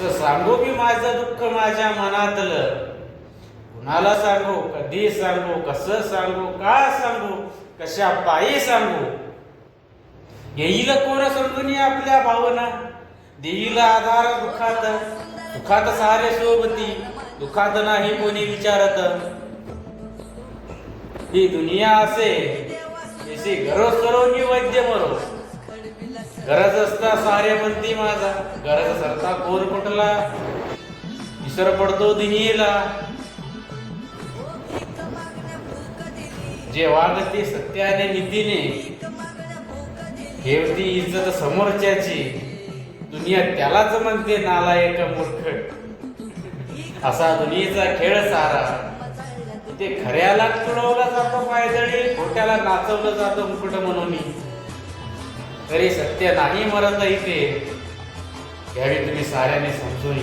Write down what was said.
कसं सांगू मी माझं दुःख माझ्या मनातलं? कुणाला सांगू? कधी सांगू? कसं सांगू? का सांगू? कशा पायी सांगू? येईल कोण समजून आपल्या भावना? देईल आधार दुःखात? दुखात सारे सोबती दुःखात नाही कोणी विचारत? ही दुनिया असे जशी गरज करून मी वैद्य मरो. गरज असता सारे म्हणती माझा. गरज सरता कोर कुठला? विसर पडतो दुनियेला जे वागते सत्याने नीतीने. ठेवती इज्जत समोरच्याची. दुनिया त्यालाच म्हणते नालायक मूर्ख. असा दुनियेचा खेळ सारा. ते खऱ्याला तुडवला जातो पायदळी खोट्याला नाचवलं जातं मुकुट म्हणून. तरी सत्य नाही मरत इथे घ्यावी तुम्ही साऱ्याने समजून